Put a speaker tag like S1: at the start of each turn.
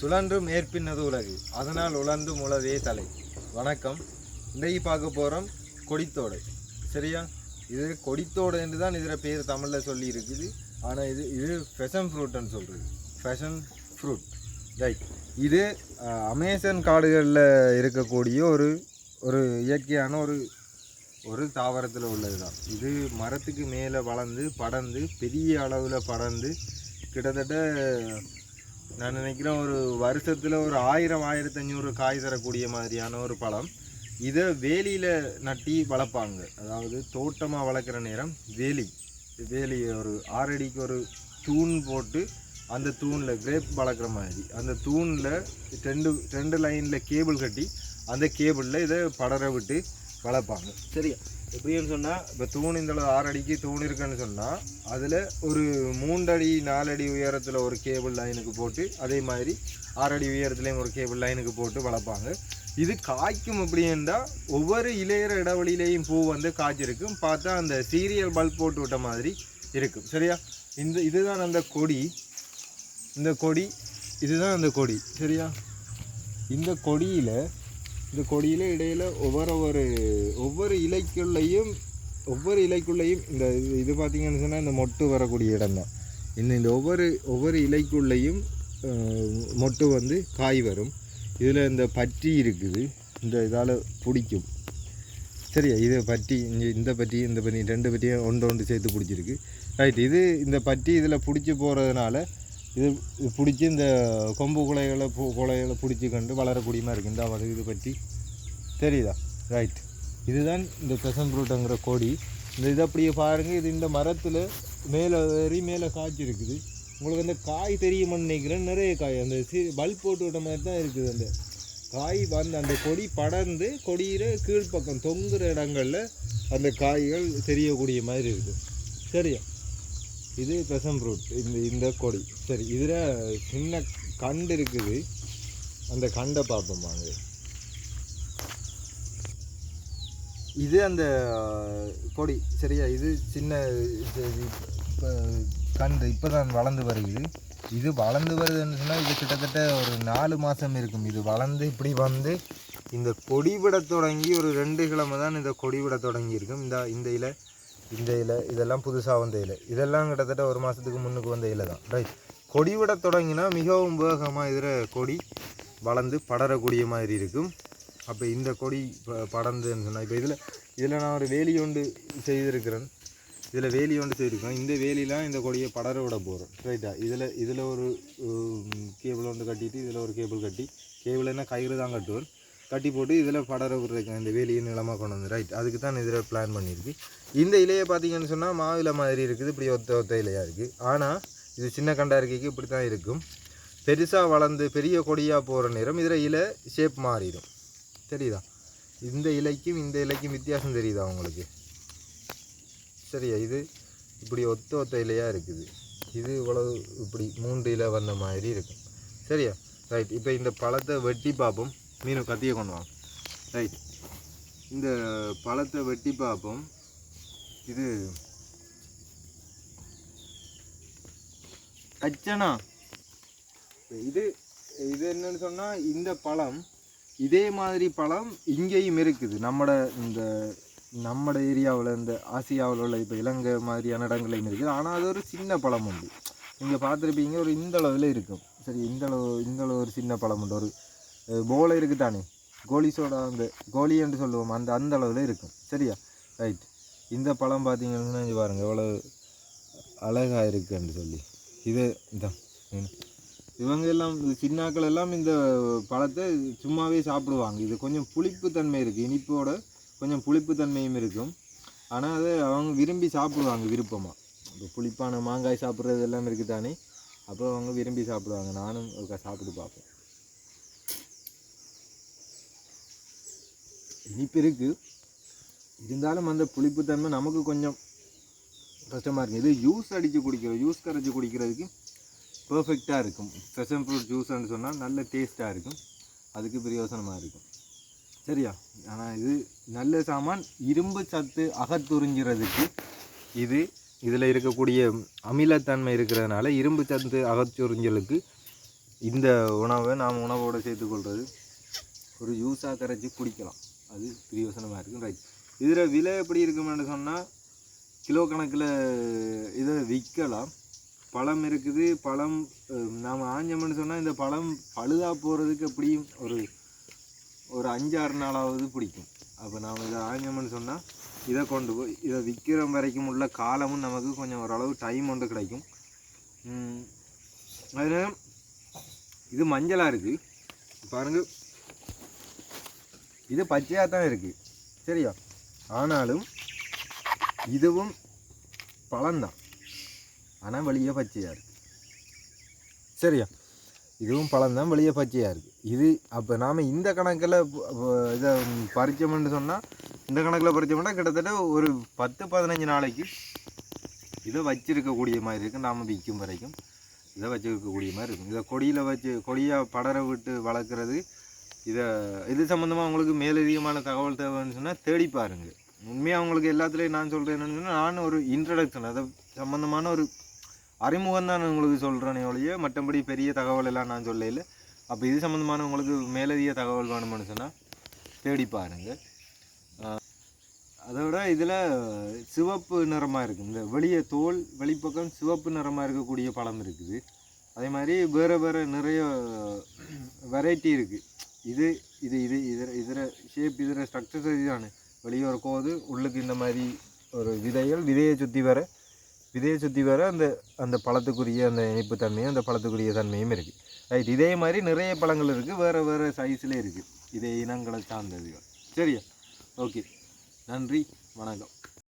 S1: சுழன்றும் ஏற்பின்னது உலகு. அதனால் உழந்தும் முளதே தலை. வணக்கம். இன்றைக்கு பார்க்க போகிறோம் கொடித்தோடை. சரியா? இது கொடித்தோடை என்று தான் இதில் பேர் தமிழில் சொல்லி இருக்குது ஆனால் இது இது ஃபெஷன் ஃப்ரூட்னு சொல்கிறது ஃபெஷன் ஃப்ரூட் ரைட் இது அமேசன் அமேசான் காடுகளில் இருக்கக்கூடிய ஒரு ஒரு இயற்கையான ஒரு ஒரு தாவரத்தில் உள்ளது தான் இது மரத்துக்கு மேலே வளர்ந்து படர்ந்து பெரிய அளவில் படர்ந்து கிட்டத்தட்ட நான் நினைக்கிறேன் ஒரு வருஷத்தில் ஒரு ஆயிரம் ஆயிரத்தி காய் தரக்கூடிய மாதிரியான ஒரு பழம். இதை வேலியில் நட்டி வளர்ப்பாங்க. அதாவது தோட்டமாக வளர்க்குற நேரம் வேலி. வேலி ஒரு ஆறடிக்கு ஒரு தூண் போட்டு அந்த தூணில் கிரேப் வளர்க்குற மாதிரி. அந்த தூணில் ரெண்டு ரெண்டு லைனில் கேபிள் கட்டி அந்த கேபிளில் இதை படர விட்டு வளர்ப்பாங்க. சரியா? எப்படின்னு சொன்னால் இப்போ தூண் இந்த ஆறு அடிக்கு தூண் இருக்குன்னு சொன்னால் அதில் ஒரு மூன்றடி நாலடி உயரத்தில் ஒரு கேபிள் லைனுக்கு போட்டு அதே மாதிரி ஆறடி உயரத்துலேயும் ஒரு கேபிள் லைனுக்கு போட்டு வளர்ப்பாங்க. இது காய்க்கும் அப்படின்னா ஒவ்வொரு இளையற இடைவெளியிலையும் பூ வந்து காய்ச்சிருக்கும். பார்த்தா அந்த சீரியல் பல்ப் போட்டு விட்ட மாதிரி இருக்கும். சரியா? இந்த இதுதான் அந்த கொடி. இந்த கொடி இதுதான் அந்த கொடி. சரியா? இந்த கொடியில் இந்த கொடியில் இடையில் ஒவ்வொரு ஒவ்வொரு ஒவ்வொரு இலைக்குள்ளேயும் ஒவ்வொரு இலைக்குள்ளேயும் இந்த இது- இது பார்த்தீங்கன்னு சொன்னால் இந்த மொட்டு வரக்கூடிய இடம் தான். இந்த இந்த ஒவ்வொரு ஒவ்வொரு இலைக்குள்ளேயும் மொட்டு வந்து காய் வரும். இதில் இந்த பற்றி இருக்குது. இந்த இதால் பிடிக்கும். சரியா? இது பற்றி இங்க இந்த பற்றி இந்த பற்றி ரெண்டு பற்றியும் ஒன்று ஒன்று சேர்த்து பிடிச்சிருக்கு. ரைட் இது இந்த பற்றி இதில் பிடிச்சி போகிறதுனால இது பிடிச்சி இந்த கொம்பு குலைகளை பூ குலைகளை பிடிச்சி கண்டு வளரக்கூடிய மாதிரி இருக்குது இந்த வகை இது பற்றி தெரியுதா? ரைட் இதுதான் இந்த பெசன் ஃப்ரூட்டுங்கிற கொடி. இந்த இதை அப்படியே பாருங்கள் இது இந்த மரத்தில் மேலே ஏறி மேலே காய்ச்சி இருக்குது. உங்களுக்கு அந்த காய் தெரியுமான்னு நினைக்கிறேன். நிறைய காய். அந்த சி பல்ப் போட்டு விட்ட மாதிரி தான் இருக்குது அந்த காய். வந்து அந்த கொடி படர்ந்து கொடியிற கீழ்ப்பக்கம் தொங்குற இடங்களில் அந்த காய்கள் தெரியக்கூடிய மாதிரி இருக்குது. சரியா? இது பெசம் ஃப்ரூட். இந்த இந்த கொடி. சரி இதில் சின்ன கண்டு இருக்குது. அந்த கண்டை பார்ப்போம் வாங்க. இது அந்த கொடி. சரியா? இது சின்ன இப்போ கண்டு. இப்போ தான் வளர்ந்து வருகிறது இது வளர்ந்து வருதுன்னு சொன்னால் இது கிட்டத்தட்ட ஒரு நாலு மாதம் இருக்கும். இது வளர்ந்து இப்படி வந்து இந்த கொடி விட தொடங்கி ஒரு ரெண்டு கிழமை தான் இந்த கொடி விட தொடங்கியிருக்கும். இந்த இந்த இலை இந்த இலை இதெல்லாம் புதுசாக வந்த இலை. இதெல்லாம் கிட்டத்தட்ட ஒரு மாதத்துக்கு முன்னுக்கு வந்த இலை தான். ரைட் கொடி விட தொடங்கினா மிகவும் வேகமாக இதில் கொடி வளர்ந்து படரக்கூடிய மாதிரி இருக்கும். அப்போ இந்த கொடி ப- படர்ந்துன்னு சொன்னால் இப்போ இதில் இதில் நான் ஒரு வேலி ஒன்று செய்திருக்கிறேன். இதில் வேலி ஒன்று செய்திருக்கேன் இந்த வேலிலாம் இந்த கொடியை படர விட போகிறோம் ரைட்டா இதில் இதில் ஒரு கேபிள் ஒன்று கட்டிட்டு இதில் ஒரு கேபிள் கட்டி கேபிள் கயிறு தான் கட்டுவேன் கட்டி போட்டு இதில் படர விட்ருக்கேன் இந்த வேலியை நிலமாக கொண்டு வந்து ரைட் அதுக்கு தான் இதில் பிளான் பண்ணியிருக்கு. இந்த இலையை பார்த்தீங்கன்னு சொன்னால் மாவிலை மாதிரி இருக்குது இப்படி ஒத்த ஒத்த இலையாக இருக்குது ஆனால் இது சின்ன கண்டாரிக்கைக்கு இப்படி தான் இருக்கும். பெருசாக வளர்ந்து பெரிய கொடியாக போகிற நேரம் இதில் இலை ஷேப் மாறிடும். தெரியுதா? இந்த இலைக்கும் இந்த இலைக்கும் வித்தியாசம் தெரியுதா உங்களுக்கு? சரியா இது இப்படி ஒத்த ஒத்த இலையாக இருக்குது. இது இவ்வளவு இப்படி மூன்று இலை வந்த மாதிரி இருக்கும். சரியா? ரைட் இப்போ இந்த பழத்தை வெட்டி பார்ப்போம். மீன் கத்தியை கொண்டு வாங்க ரைட் இந்த பழத்தை வெட்டி பார்ப்போம். இது அச்சனா இது இது என்னன்னு சொன்னால் இந்த பழம் இதே மாதிரி பழம் இங்கேயும் இருக்குது. நம்மட இந்த நம்மட ஏரியாவில் இந்த ஆசியாவில் உள்ள இப்போ இலங்கை மாதிரியான இடங்களையும் இருக்குது. ஆனால் அது ஒரு சின்ன பழம் உண்டு. நீங்கள் பார்த்துருப்பீங்க ஒரு இந்த அளவில் இருக்கும். சரி இந்த அளவு இந்த அளவு ஒரு சின்ன பழம் உண்டு. ஒரு போலை இருக்குது தானே கோலி அந்த கோலி என்று சொல்லுவோம் அந்த அந்த அளவில் இருக்கும். சரியா? ரைட் இந்த பழம் பார்த்தீங்கன்னா இங்கே பாருங்கள் எவ்வளோ அழகாக இருக்குன்னு சொல்லி. இது இதான் இவங்க எல்லாம் சின்னாக்கள் எல்லாம் இந்த பழத்தை சும்மாவே சாப்பிடுவாங்க. இது கொஞ்சம் புளிப்பு தன்மை இருக்குது இனிப்போட கொஞ்சம் புளிப்பு தன்மையும் இருக்கும். ஆனால் அதை அவங்க விரும்பி சாப்பிடுவாங்க விருப்பமாக இப்போ புளிப்பான மாங்காய் சாப்பிட்றது எல்லாம் இருக்குது தானே அப்போ அவங்க விரும்பி சாப்பிடுவாங்க. நானும் சாப்பிட்டு பார்ப்பேன் இனிப்பு இருக்குது இருந்தாலும் அந்த புளிப்புத்தன்மை நமக்கு கொஞ்சம் கஷ்டமாக இருக்கும். இது ஜூஸ் அடித்து குடிக்கிறோம் ஜூஸ் கரைச்சி குடிக்கிறதுக்கு பர்ஃபெக்டாக இருக்கும். ஃப்ரெஷன் ஃப்ரூட் ஜூஸ்ன்னு சொன்னால் நல்ல டேஸ்ட்டாக இருக்கும். அதுக்கு பிரயோசனமாக இருக்கும். சரியா? ஆனால் இது நல்ல சாமான் இரும்பு சத்து அகத்துறிஞ்சிறதுக்கு இது இதில் இருக்கக்கூடிய அமிலத்தன்மை இருக்கிறதுனால இரும்பு சத்து அகச்சுறிஞ்சலுக்கு இந்த உணவை நாம் உணவோடு சேர்த்துக்கொள்வது ஒரு ஜூஸாக கரைச்சி குடிக்கலாம். அது பிரயோசனமாக இருக்கும். ரைட் இதில் விலை எப்படி இருக்குமென்னு சொன்னால் கிலோ கணக்கில் இதை விற்கலாம். பழம் இருக்குது பழம் நாம் ஆஞ்சோம்னு சொன்னால் இந்த பழம் பழுதாக போகிறதுக்கு எப்படியும் ஒரு ஒரு அஞ்சாறு நாளாவது பிடிக்கும். அப்போ நாம் இதை ஆஞ்சோம்னு சொன்னால் இதை கொண்டு போய் இதை விற்கிற வரைக்கும் உள்ள காலமும் நமக்கு கொஞ்சம் ஓரளவு டைம் ஒன்று கிடைக்கும். அதனால் அதில் இது மஞ்சளாக இருக்குது. பாருங்கள். இது பச்சையாக தான் இருக்குது. சரியா? ஆனாலும் இதுவும் பழம்தான். ஆனால் வெளியே பச்சையாக இருக்குது சரியா? இதுவும் பழம்தான் வெளியே பச்சையாக இருக்குது இது அப்போ நாம் இந்த கணக்கில் இதை பறிச்சோம்னு சொன்னால் இந்த கணக்கில் பறிச்சோம்னா கிட்டத்தட்ட ஒரு பத்து பதினஞ்சு நாளைக்கு இதை வச்சிருக்கக்கூடிய மாதிரி இருக்குது நாம் விற்கும் வரைக்கும் இதை வச்சுருக்கக்கூடிய மாதிரி இருக்கும் இதை கொடியில் வச்சு கொடியாக படர விட்டு வளர்க்குறது இதை இது சம்மந்தமாக உங்களுக்கு மேலதிகமான தகவல் தேவைன்னு சொன்னால் தேடி பாருங்கள் உண்மையாக அவங்களுக்கு எல்லாத்துலேயும் நான் சொல்கிறேன் என்னென்னு சொன்னால் நான் ஒரு இன்ட்ரடக்ஷன் அதை சம்மந்தமான ஒரு அறிமுகம் தான் உங்களுக்கு சொல்கிறேனே ஒழிய மற்றபடி பெரிய தகவல் எல்லாம் நான் சொல்லல. அப்போ இது சம்மந்தமான உங்களுக்கு மேலதிக தகவல் வேணும்னு சொன்னால் தேடி பாருங்க. அதை அதோட இதில் சிவப்பு நிறமாக இருக்குது இந்த வெளியே தோல் வெளிப்பக்கம் சிவப்பு நிறமாக இருக்கக்கூடிய பழம் இருக்குது. அதே மாதிரி வேறு வேறு நிறைய வெரைட்டி இருக்குது இது இது இது இதர இதர ஷேப் இதர ஸ்ட்ரக்சர்ஸ் இதுதானே வெளியே ஒரு கோது உள்ளுக்கு இந்த மாதிரி ஒரு விதைகள் விதையை சுற்றி வர விதையை சுற்றி வர அந்த அந்த பழத்துக்குரிய அந்த இனிப்பு தன்மையும் அந்த பழத்துக்குரிய தன்மையும் இருக்குது ரைட் இதே மாதிரி நிறைய பழங்கள் இருக்குது வேறு வேறு சைஸில் இருக்குது இதே இனங்களை சார்ந்ததுகள் சரியா ஓகே நன்றி வணக்கம்